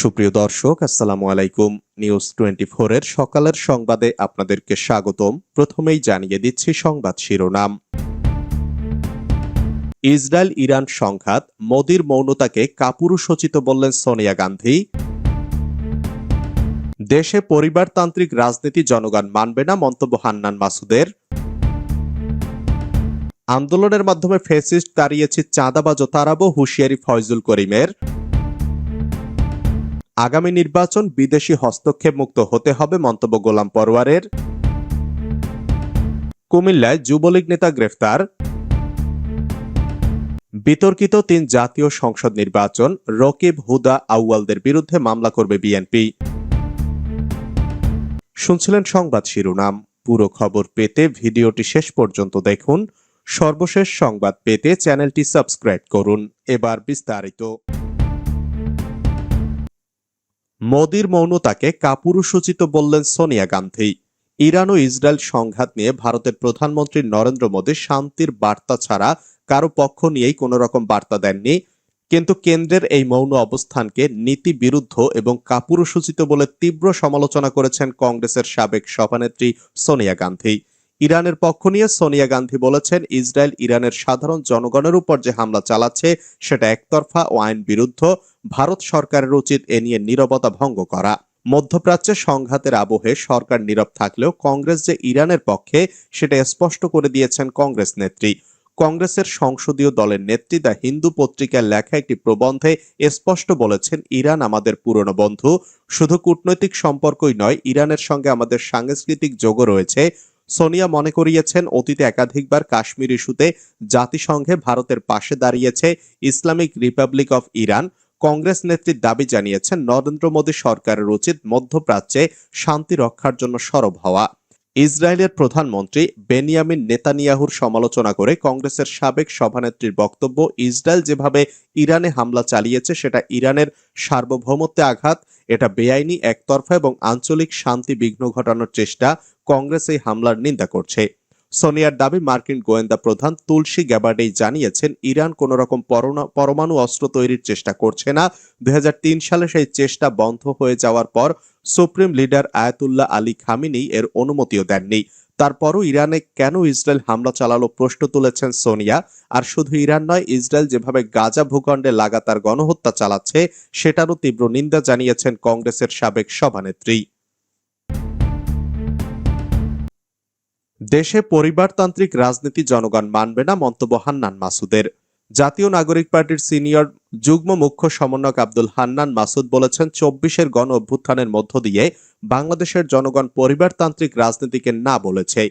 সুপ্রিয় দর্শক, আসসালামু আলাইকুম। নিউজ টোয়েন্টি এর সকালের সংবাদে আপনাদেরকে স্বাগতম। প্রথমেই জানিয়ে দিচ্ছি সংবাদ শিরোনাম। ইসরায়েল ইরান সংঘাত, মোদির মৌনতাকে কাপুরুষোচিত বললেন সোনিয়া গান্ধী। দেশে পরিবারতান্ত্রিক রাজনীতি জনগণ মানবে না মন্তব্য হান্নান মাসুদের। আন্দোলনের মাধ্যমে ফেসিস্ট তাড়িয়েছি চাঁদাবাজ তারাবো হুঁশিয়ারি ফয়জুল করিমের। আগামী নির্বাচন বিদেশি হস্তক্ষেপ মুক্ত হতে হবে মন্তব্য গোলাম পরওয়ারের কুমিল্লায় যুবলীগ নেতা গ্রেফতার। বিতর্কিত তিন জাতীয় সংসদ নির্বাচন, রকিব হুদা আউয়ালদের বিরুদ্ধে মামলা করবে বিএনপি। শুনছিলেন সংবাদ শিরোনাম। পুরো খবর পেতে ভিডিওটি শেষ পর্যন্ত দেখুন। সর্বশেষ সংবাদ পেতে চ্যানেলটি সাবস্ক্রাইব করুন। এবার বিস্তারিত। মোদির মৌনতাকে কাপুরুষোচিত বললেন সোনিয়া গান্ধী। ইরান ও ইসরায়েল সংঘাত নিয়ে ভারতের প্রধানমন্ত্রী নরেন্দ্র মোদী শান্তির বার্তা ছাড়া কারও পক্ষ নিয়েই কোনো রকম বার্তা দেননি। কিন্তু কেন্দ্রের এই মৌন অবস্থানকে নীতি বিরুদ্ধ এবং কাপুরুষোচিত বলে তীব্র সমালোচনা করেছেন কংগ্রেসের সাবেক সভানেত্রী সোনিয়া গান্ধী। ইরানের পক্ষ নিয়ে সোনিয়া গান্ধী বলেছেন, ইসরায়েল ইরানের সাধারণ জনগণের উপর যে হামলা চালাচ্ছে, সেটা একতরফা ও আইন বিরুদ্ধ। ভারত সরকারের উচিত এ নিয়ে নীরবতা ভঙ্গ করা। মধ্যপ্রাচ্যে সংঘাতের আবহে সরকার নীরব থাকলেও কংগ্রেস যে ইরানের পক্ষে, সেটা স্পষ্ট করে দিয়েছেন কংগ্রেস নেত্রী। কংগ্রেসের সংসদীয় দলের নেত্রী দ্য হিন্দু পত্রিকার লেখা একটি প্রবন্ধে স্পষ্ট বলেছেন, ইরান আমাদের পুরনো বন্ধু। শুধু কূটনৈতিক সম্পর্কই নয়, ইরানের সঙ্গে আমাদের সাংস্কৃতিক যোগও রয়েছে। সোনিয়া মনে করিয়েছেন, অতীতে একাধিকবার কাশ্মীর ইস্যুতে জাতিসংঘে ভারতের পাশে দাঁড়িয়েছে Islamic republic of Iran. Congress নেত্রীর দাবি জানিয়েছেন, নরেন্দ্র মোদী সরকারের উচিত মধ্যপ্রাচ্যে শান্তি রক্ষার জন্য সরব হওয়া। ইসরায়েলের প্রধানমন্ত্রী বেনিয়ামিন নেতানিয়াহুর সমালোচনা করে কংগ্রেসের সাবেক সভানেত্রীর বক্তব্য, ইসরায়েল যেভাবে ইরানে হামলা চালিয়েছে, সেটা ইরানের সার্বভৌমত্বে আঘাত এটা বেআইনি, একতরফা এবং আঞ্চলিক শান্তি বিঘ্ন ঘটানোর চেষ্টা কংগ্রেস এই হামলার নিন্দা করছে। সোনিয়ার দাবি, মার্কিন গোয়েন্দা প্রধান তুলসী গ্যাবার্ডেই জানিয়েছেন, ইরান কোন রকম পরমাণু অস্ত্র তৈরির চেষ্টা করছে না। দুই হাজার তিন সালে সেই চেষ্টা বন্ধ হয়ে যাওয়ার পর supreme leader Ayatollah Ali Khamenei এর অনুমতিও দেননি। তারপরও ইরানে কেন ইসরায়েল হামলা চালালো প্রশ্ন তুলেছেন সোনিয়া। আর শুধু ইরান নয়, ইসরায়েল যেভাবে গাজা ভূখণ্ডে লাগাতার গণহত্যা চালাচ্ছে, সেটারও তীব্র নিন্দা জানিয়েছেন কংগ্রেসের সাবেক সভানেত্রী। দেশে পরিবারতান্ত্রিক রাজনীতি জনগণ মানবে না মন্তব্য হান্নান মাসুদের। জাতীয় নাগরিক পার্টির সিনিয়র যুগ্ম মুখ্য সমন্বয়ক আব্দুল হান্নান মাসুদ বলেছেন, চব্বিশের গণ অভ্যুত্থানের মধ্য দিয়ে বাংলাদেশের জনগণ পরিবারতান্ত্রিক রাজনীতিকে না বলেছে।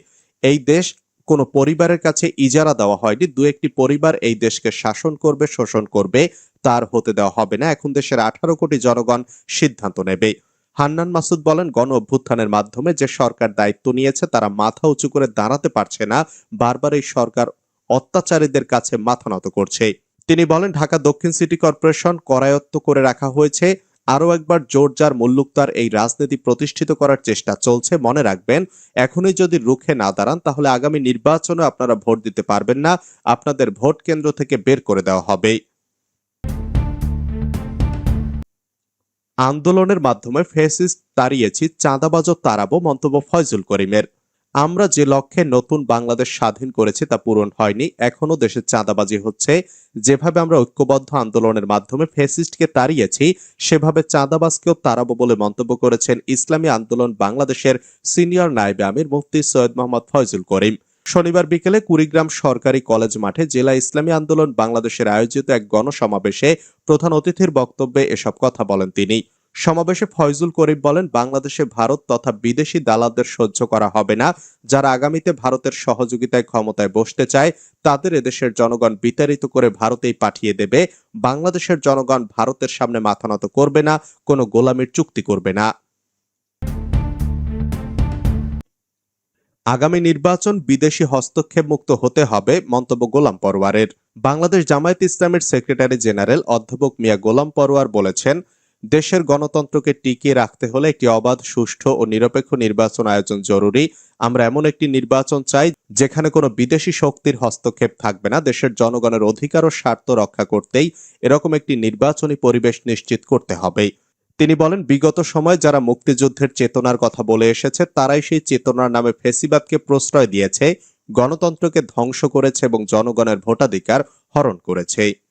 এই দেশ কোনো পরিবারের কাছে ইজারা দেওয়া হয়নি, দু একটি পরিবার এই দেশকে শাসন করবে, শোষণ করবে, তার হতে দেওয়া হবে না। এখন দেশের আঠারো কোটি জনগণ সিদ্ধান্ত নেবে। হান্নান মাসুদ বলেন, গণ অভ্যুত্থানের মাধ্যমে যে সরকার দায়িত্ব নিয়েছে, তারা মাথা উঁচু করে দাঁড়াতে পারছে না। বারবার এই সরকার অত্যাচারীদের কাছে মাথা নত করছে। তিনি বলেন, ঢাকা দক্ষিণ সিটি কর্পোরেশন করায়ত্ত করে রাখা হয়েছে। আরও একবার জোরজার মুল্লুকতার এই রাজনীতি প্রতিষ্ঠিত করার চেষ্টা চলছে, মনে রাখবেন। এখনই যদি রুখে না দাঁড়ান, তাহলে আগামী নির্বাচনে আপনারা ভোট দিতে পারবেন না। আপনাদের ভোট কেন্দ্র থেকে বের করে দেওয়া হবে। আন্দোলনের মাধ্যমে ফেসিস্ট তাড়িয়েছি চাঁদাবাজ তারাবো মন্তব্য ফয়জুল করিমের। আমরা যে লক্ষ্যে নতুন বাংলাদেশ স্বাধীন করেছি তা পূরণ হয়নি, এখনও দেশে চাঁদাবাজি হচ্ছে। যেভাবে আমরা ঐক্যবদ্ধ আন্দোলনের মাধ্যমে ফেসিস্টকে তাড়িয়েছি, সেভাবে চাঁদাবাজকেও তাড়াবো বলে মন্তব্য করেছেন ইসলামী আন্দোলন বাংলাদেশের সিনিয়র নায়েবে আমির মুফতি সৈয়দ মোহাম্মদ ফয়জুল করিম। শনিবার বিকেলে কুড়িগ্রাম সরকারি কলেজ মাঠে জেলা ইসলামী আন্দোলন বাংলাদেশের আয়োজিত এক গণসমাবেশে প্রধান অতিথির বক্তব্যে এসব কথা বলেন তিনি। সমাবেশে ফয়জুল করিম বলেন, বাংলাদেশে ভারত তথা বিদেশি দালালদের সহ্য করা হবে না। যারা আগামীতে ভারতের সহযোগিতায় ক্ষমতায় বসতে চায়, তাদের এদেশের জনগণ বিতাড়িত করে ভারতেই পাঠিয়ে দেবে। বাংলাদেশের জনগণ ভারতের সামনে মাথা নত করবে না, কোনো গোলামির চুক্তি করবে না। আগামী নির্বাচন বিদেশি হস্তক্ষেপ মুক্ত হতে হবে, মন্তব্য গোলাম পরওয়ারের বাংলাদেশ জামায়াত ইসলামের সেক্রেটারি জেনারেল অধ্যাপক মিয়া গোলাম পরওয়ার বলেছেন দেশের গণতন্ত্রকে টিকিয়ে রাখতে হলে একটি অবাধ, সুষ্ঠু ও নিরপেক্ষ নির্বাচন আয়োজন জরুরি। আমরা এমন একটি নির্বাচন চাই যেখানে কোনো বিদেশি শক্তির হস্তক্ষেপ থাকবে না। দেশের জনগণের অধিকার ও স্বার্থ রক্ষা করতেই এরকম একটি নির্বাচনী পরিবেশ নিশ্চিত করতে হবে। তিনি বলেন, বিগত সময় যারা মুক্তিযুদ্ধের চেতনার কথা বলে এসেছে, তারাই সেই চেতনার নামে ফেসিবাদকে প্রশ্রয় দিয়েছে, গণতন্ত্রকে ধ্বংস করেছে এবং জনগণের ভোটাধিকার হরণ করেছে।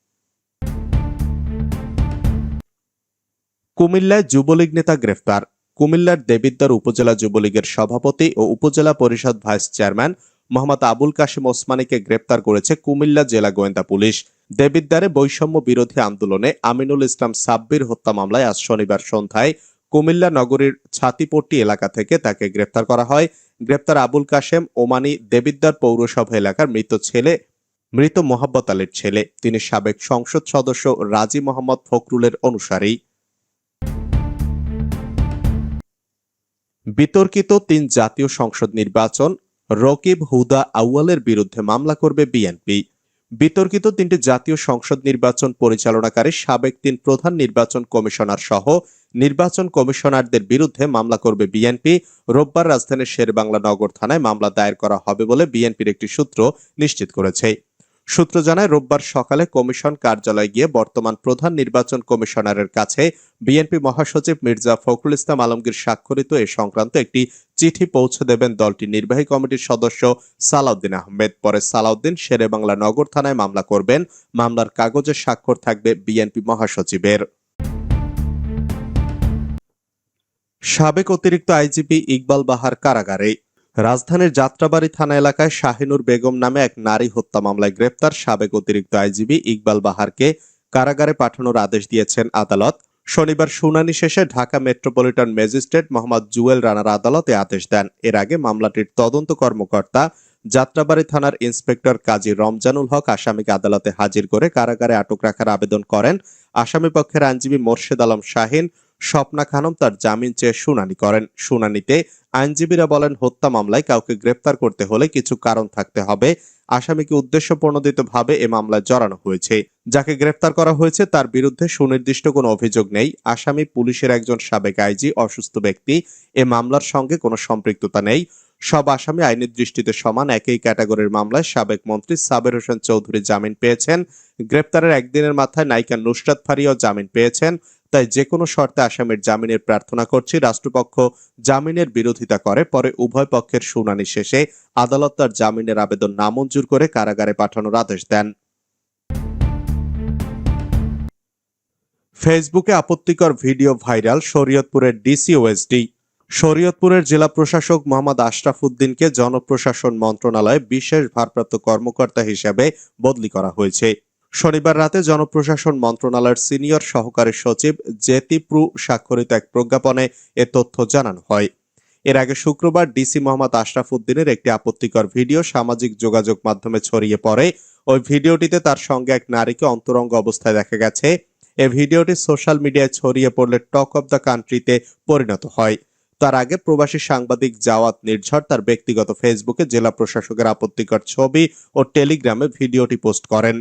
কুমিল্লায় যুবলীগ নেতা গ্রেফতার। কুমিল্লার দেবিদ্দার উপজেলা যুবলীগের সভাপতি ও উপজেলা পরিষদ ভাইস চেয়ারম্যান মোহাম্মদ আবুল কাশিম ওসমানীকে গ্রেপ্তার করেছে কুমিল্লা জেলা গোয়েন্দা পুলিশ। দেবিদ্দারে বৈষম্য বিরোধী আন্দোলনে আমিনুল ইসলাম সাব্বির হত্যা মামলায় আজ শনিবার সন্ধ্যায় কুমিল্লা নগরীর ছাতিপট্টি এলাকা থেকে তাকে গ্রেপ্তার করা হয়। গ্রেপ্তার আবুল কাশেম ওমানি দেবিদ্দার পৌরসভা এলাকার মৃত ছেলে, মৃত মোহাব্বত আলীর ছেলে। তিনি সাবেক সংসদ সদস্য রাজি মোহাম্মদ ফখরুলের অনুসারী। বিতর্কিত তিন জাতীয় সংসদ নির্বাচন, রকিব হুদা আউয়ালের বিরুদ্ধে মামলা করবে বিএনপি। বিতর্কিত তিনটি জাতীয় সংসদ নির্বাচন পরিচালনাকারী সাবেক তিন প্রধান নির্বাচন কমিশনার সহ নির্বাচন কমিশনারদের বিরুদ্ধে মামলা করবে বিএনপি। রোববার রাজধানীর শেরবাংলা নগর থানায় মামলা দায়ের করা হবে বলে বিএনপির একটি সূত্র নিশ্চিত করেছে। সূত্র জানায়, রোববার সকালে কমিশন কার্যালয়ে গিয়ে বর্তমান প্রধান নির্বাচন কমিশনারের কাছে বিএনপি মহাসচিব মির্জা ফখরুল ইসলাম আলমগীর স্বাক্ষরিত এ সংক্রান্ত একটি চিঠি পৌঁছে দেবেন দলটির নির্বাহী কমিটির সদস্য সালাউদ্দিন আহমেদ। পরে সালাউদ্দিন শেরেবাংলা নগর থানায় মামলা করবেন। মামলার কাগজে স্বাক্ষর থাকবে বিএনপি মহাসচিবের। সাবেক অতিরিক্ত আইজিপি ইকবাল বাহার কারাগারে রাজধানীর যাত্রাবাড়ি থানা এলাকায় শাহিনুর বেগম নামে এক নারী হত্যা মামলায় গ্রেপ্তার সাবেক অতিরিক্ত আইজিবি ইকবাল বাহারকে কারাগারে পাঠানোর আদেশ দিয়েছেন আদালত। শনিবার শুনানি শেষে ঢাকা মেট্রোপলিটন ম্যাজিস্ট্রেট মোহাম্মদ জুয়েল রানার আদালতে আদেশ দেন। এর আগে মামলাটির তদন্ত কর্মকর্তা যাত্রাবাড়ি থানার ইন্সপেক্টর কাজী রমজানুল হক আসামিকে আদালতে হাজির করে কারাগারে আটক রাখার আবেদন করেন। আসামি পক্ষের আইনজীবী মোর্শেদ আলম শাহিন, স্বপ্না খানম তার জামিন চেয়ে শুনানি করেন। শুনানিতে আইনজীবীরা বলেন, হত্যা মামলায় কাউকে গ্রেপ্তার করতে হলে কিছু কারণ থাকতে হবে। আসামিকে উদ্দেশ্য প্রণোদিতভাবে এ মামলায় জড়ানো হয়েছে। যাকে গ্রেপ্তার করা হয়েছে তার বিরুদ্ধে সুনির্দিষ্ট কোনো অভিযোগ নেই। আসামি পুলিশের একজন সাবেক আইজি, অসুস্থ ব্যক্তি। এ মামলার সঙ্গে কোনো সম্পৃক্ততা নেই। সব আসামি আইনের দৃষ্টিতে সমান। একই ক্যাটাগরির মামলায় সাবেক মন্ত্রী সাবের হোসেন চৌধুরী জামিন পেয়েছেন। গ্রেপ্তারের একদিনের মাথায় নায়িকা নুসরাত ফারিয়াও জামিন পেয়েছেন। তাই যে কোনো শর্তে আসামির জামিনের প্রার্থনা করছি। রাষ্ট্রপক্ষ জামিনের বিরোধিতা করে, পরে উভয় পক্ষের শুনানি শেষে আদালত তার জামিনের আবেদন নামঞ্জুর করে কারাগারে পাঠানোর আদেশ দেন। ফেসবুকে আপত্তিকর ভিডিও ভাইরাল শরীয়তপুরের ডিসি ওএসডি শরীয়তপুরের জেলা প্রশাসক মোহাম্মদ আশরাফ উদ্দিনকে জনপ্রশাসন মন্ত্রণালয়ে বিশেষ ভারপ্রাপ্ত কর্মকর্তা হিসেবে বদলি করা হয়েছে। শনিবার রাতে জনপ্রশাসন মন্ত্রণালয়ের সিনিয়র সহকারী সচিব জেতিপ্রু স্বাক্ষরিত এক প্রজ্ঞাপনে এ তথ্য জানানো হয়। এর আগে শুক্রবার ডিসি মোহাম্মদ আশরাফ উদ্দিনের একটি আপত্তিকর ভিডিও সামাজিক যোগাযোগ মাধ্যমে ছড়িয়ে পড়ে। ওই ভিডিওটিতে তার সঙ্গে এক নারীকে অন্তরঙ্গ অবস্থায় দেখা গেছে। এ ভিডিওটি সোশ্যাল মিডিয়ায় ছড়িয়ে পড়লে টক অব দ্য কান্ট্রিতে পরিণত হয়। তার আগে প্রবাসী সাংবাদিক জাওয়াত নির্ঝর তার ব্যক্তিগত ফেসবুকে জেলা প্রশাসকের আপত্তিকর ছবি ও টেলিগ্রামে ভিডিওটি পোস্ট করেন।